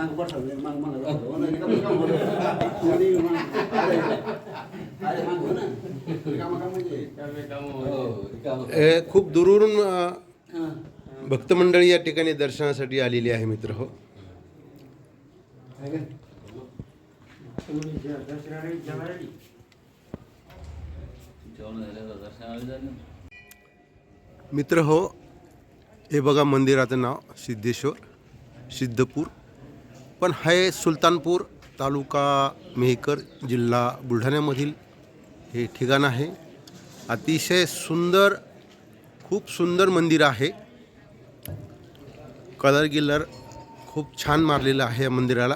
माग बसवले माग माग हो हो ना. रिकामं काम म्हणजे? खूप दुरून हां. भक्तमंडळी या ठिकाणी दर्शनासाठी आलेली आहे मित्र हो. मित्र हो. हे बघा मंदिराचं नाव सिद्धेश्वर सिद्धपूर. पण हे सुलतानपूर तालुका मेहकर जिल्हा बुलढाण्यामधील हे ठिकाण आहे. अतिशय सुंदर खूप सुंदर मंदिर आहे. कलर गिलर खूप छान मारलेलं आहे या मंदिराला.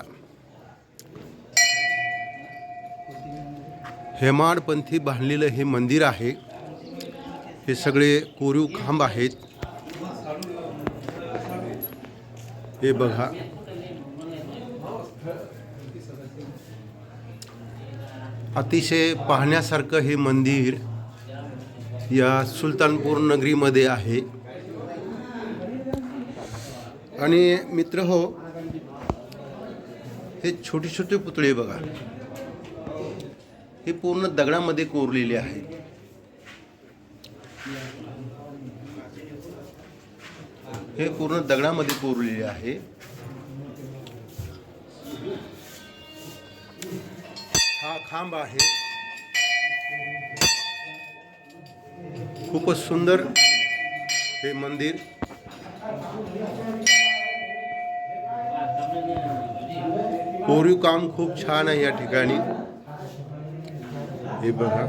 हेमाडपंथी बांधलेलं हे मंदिर आहे. हे सगळे कोरीव खांब आहेत. हे बघा. अतिशय पाहण्यासारखं हे मंदिर या सुलतानपूर नगरीमध्ये आहे. आणि मित्र हो हे छोटे छोटे पुतळे बघा. हे पूर्ण दगडामध्ये कोरलेले आहेत. हे पूर्ण दगडामध्ये कोरलेले आहे. हा खांब आहे. खूपच सुंदर हे मंदिर. कोरीव काम खूप छान आहे या ठिकाणी. हे बघा.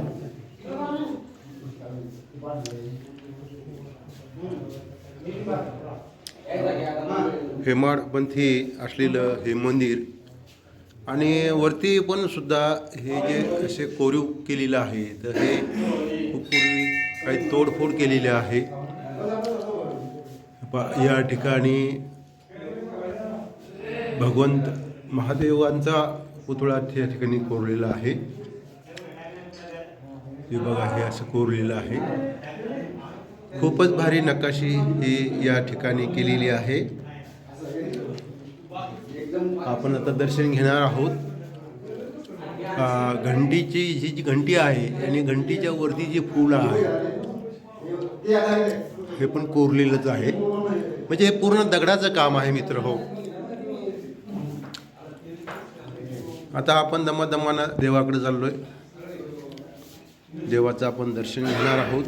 हेमाडपंथी असलेलं हे मंदिर. आणि वरती पण सुद्धा हे जे असे कोरीव केलेलं आहे तर हे खूप पूर्वी काही तोडफोड केलेली आहे. या ठिकाणी भगवंत महादेवांचा पुतळा त्या ठिकाणी कोरलेला आहे. हे बघा हे असं कोरलेलं आहे. खूपच भारी नकाशी ही या ठिकाणी केलेली आहे. आपण आता दर्शन घेणार आहोत. घंटीची ही जी घंटी आहे आणि घंटीच्या वरती जी फुलं आहे हे पण कोरलेलंच आहे. म्हणजे हे पूर्ण दगडाचं काम आहे मित्र हो. आता आपण दमादमानं देवाकडे आहे देवाचं आपण दर्शन घेणार आहोत.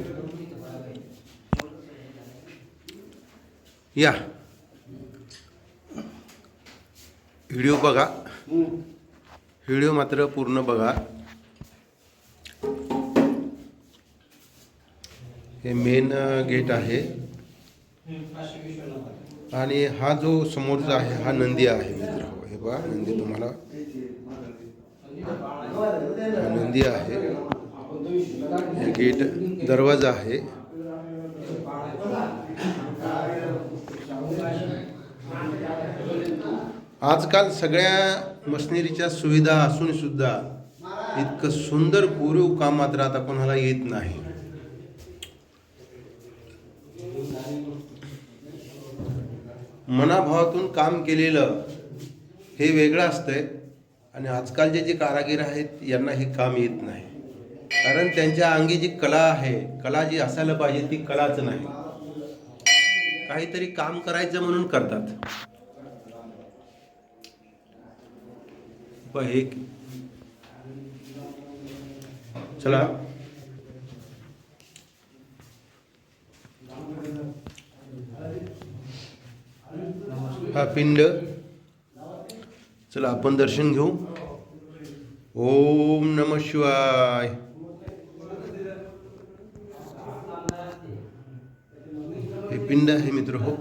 या. व्हिडिओ बघा. व्हिडिओ मात्र पूर्ण बघा. हे मेन गेट आहे. आणि हा जो समोरचा आहे हा नंदी आहे मित्र. हे बघा नंदी तुम्हाला. नंदी आहे. हे गेट दरवाजा आहे. आजकाल सगळ्या मशिनरीच्या सुविधा असून सुद्धा इतकं सुंदर कोरीव काम मात्र आता कोणाला येत नाही. मनाभावातून काम केलेलं हे वेगळं असतंय आणि आजकालचे जे कारागीर आहेत यांना हे काम येत नाही. कारण त्यांच्या अंगी जी कला आहे कला जी असायला पाहिजे ती कलाच नाही. काहीतरी काम करायचं म्हणून करतात. पाहे चला. हा पिंड. चला आपण दर्शन घेऊ. ओम नम शिवाय. हे पिंड आहे मित्र हो.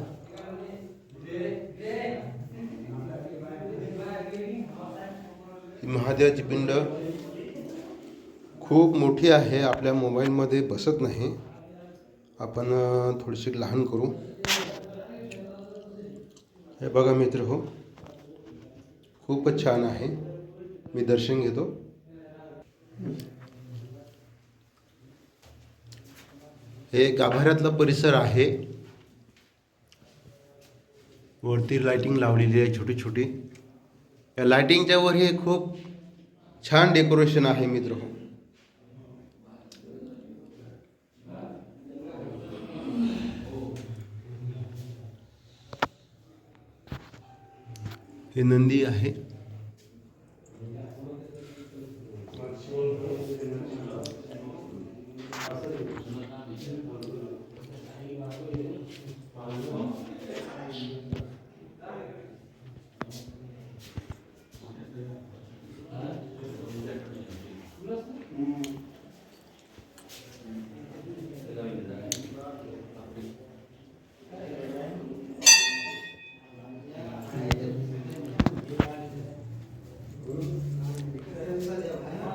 ही महादेवाची पिंड खूप मोठी आहे आपल्या मोबाईलमध्ये बसत नाही. आपण थोडीशी लहान करू. हे बघा मित्र हो. खूपच छान आहे. मी दर्शन घेतो. हे गाभाऱ्यातला परिसर आहे. वरती लायटिंग लावलेली आहे छोटी छोटी या लायटिंगच्या वर हे खूप छान डेकोरेशन आहे मित्र. हे नंदी आहे.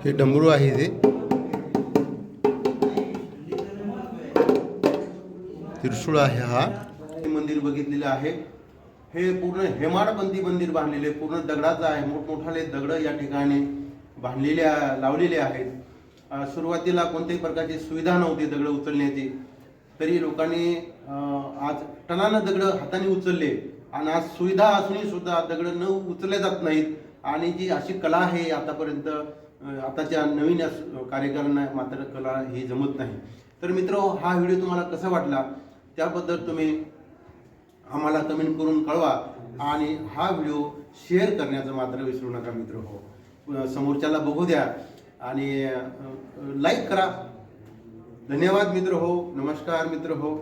हे डमरू आहे ते त्रिशूळ आहे हा. मंदिर बघितलेलं आहे. हे पूर्ण हेमाडपंथी मंदिर बांधलेले पूर्ण दगडाचं आहे. मोठमोठाले दगड या ठिकाणी बांधलेले लावलेले आहेत. सुरुवातीला कोणत्याही प्रकारची सुविधा नव्हती दगड उचलण्याची. तरी लोकांनी आज टनानं दगड हाताने उचलले. आणि आज सुविधा असूनही सुद्धा दगड न उचलले जात नाहीत. आणि जी अशी कला आहे आतापर्यंत आताच्या नवीन अस- मात्र कला ही जमत नाही. तर मित्र हा व्हिडिओ तुम्हाला कसा वाटला? त्याबद्दल तुम्ही आम्हाला कमेंट करून कळवा आणि हा व्हिडिओ शेअर करण्याचं मात्र विसरू नका मित्र हो. समोरच्याला बघू द्या आणि लाईक करा. धन्यवाद मित्र हो. नमस्कार मित्र हो.